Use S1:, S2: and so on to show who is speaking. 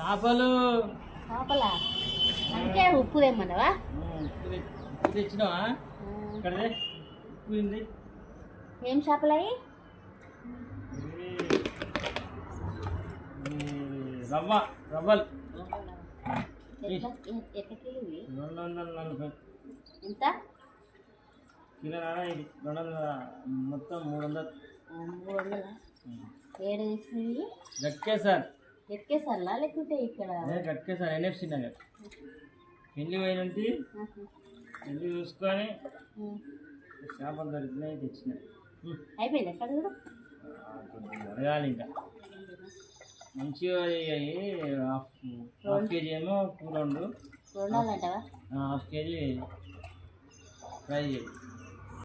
S1: చేపలు.
S2: చేపలా? అంటే ఉప్పు తెమ్మన్నవా?
S1: ఉప్పు తె- ఉప్పు తెచ్చినావా? ఇక్కడదే ఉప్పు ఉంది.
S2: ఏం చేపలు అవి?
S1: ఇది రవ్వ రవ్వలు? రెండు వందల నలభై.
S2: ఎంత?
S1: కిలో ఇది రెండు వందల మొత్తం మూడు వందలు.
S2: మూడు వందలా? ఏడు తీసుకుని
S1: గట్కే సార్
S2: ఎక్కేసల్లా లేకుంటే ఇక్కడ?
S1: గట్కే సార్ ఎన్ఎఫ్సి నగర్. పోయినంటి? చూసుకొని. చేపలు దొరికినాయి తెచ్చినాయి.
S2: అయిపోయింది ఎక్కడ కూడా?
S1: అడగాలి ఇంకా. మంచిగా అయ్యాయి హాఫ్ కేజీ ఏమో కూర ఆ, హాఫ్ కేజీ ఫ్రై చేయి.